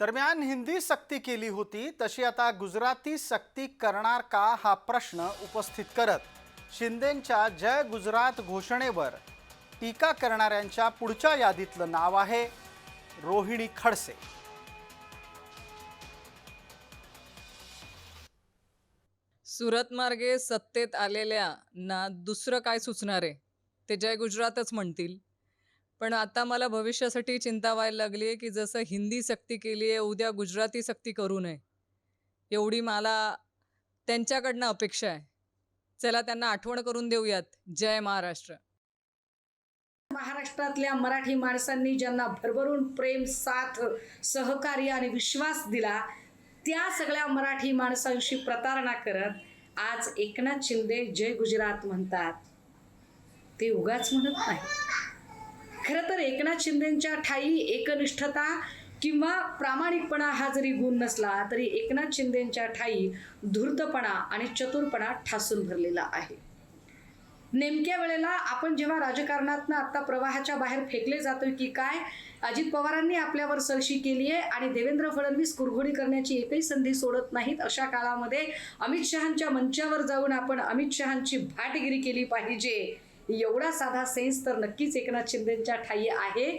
दरम्यान हिंदी सक्ती केली होती तशी आता गुजराती सक्ती करणार का हा प्रश्न उपस्थित करत? शिंदेंच्या जय गुजरात घोषणेवर टीका करणाऱ्यांच्या पुढच्या यादीतलं नाव आहे रोहिणी खडसे. सुरत मार्गे सत्तेत आलेल्या ना दुसरं काय सुचणार आहे? ते जय गुजरातच म्हणतील. पण आता मला भविष्यासाठी चिंता व्हायला लागली आहे की जसं हिंदी सक्ती केली आहे उद्या गुजराती सक्ती करू नये. एवढी मला त्यांच्याकडनं अपेक्षा आहे. चला त्यांना आठवण करून देऊयात. जय महाराष्ट्र. महाराष्ट्रातल्या मराठी माणसांनी ज्यांना भरभरून प्रेम साथ सहकार्य आणि विश्वास दिला त्या सगळ्या मराठी माणसांशी प्रतारणा करत आज एकनाथ शिंदे जय गुजरात म्हणतात. ते उगाच म्हणत नाही खरं तर एकनाथ शिंदेच्या ठाई एकनिष्ठता किंवा प्रामाणिकपणा हा जरी गुण नसला तरी एकनाथ शिंदेच्या ठाई धूर्तपणा आणि चतुरपणा ठासून भरलेला आहे. नेमक्या वेळेला आपण जेव्हा राजकारणातनं आत्ता प्रवाहाच्या बाहेर फेकले जातोय की काय अजित पवारांनी आपल्यावर सरशी केली आहे आणि देवेंद्र फडणवीस कुरघोडी करण्याची एकही संधी सोडत नाहीत अशा काळामध्ये अमित शहांच्या मंचावर जाऊन आपण अमित शहांची भाटगिरी केली पाहिजे. एवढा साधा सेन्स तर नक्कीच एकनाथ शिंदेच्या ठाई आहे.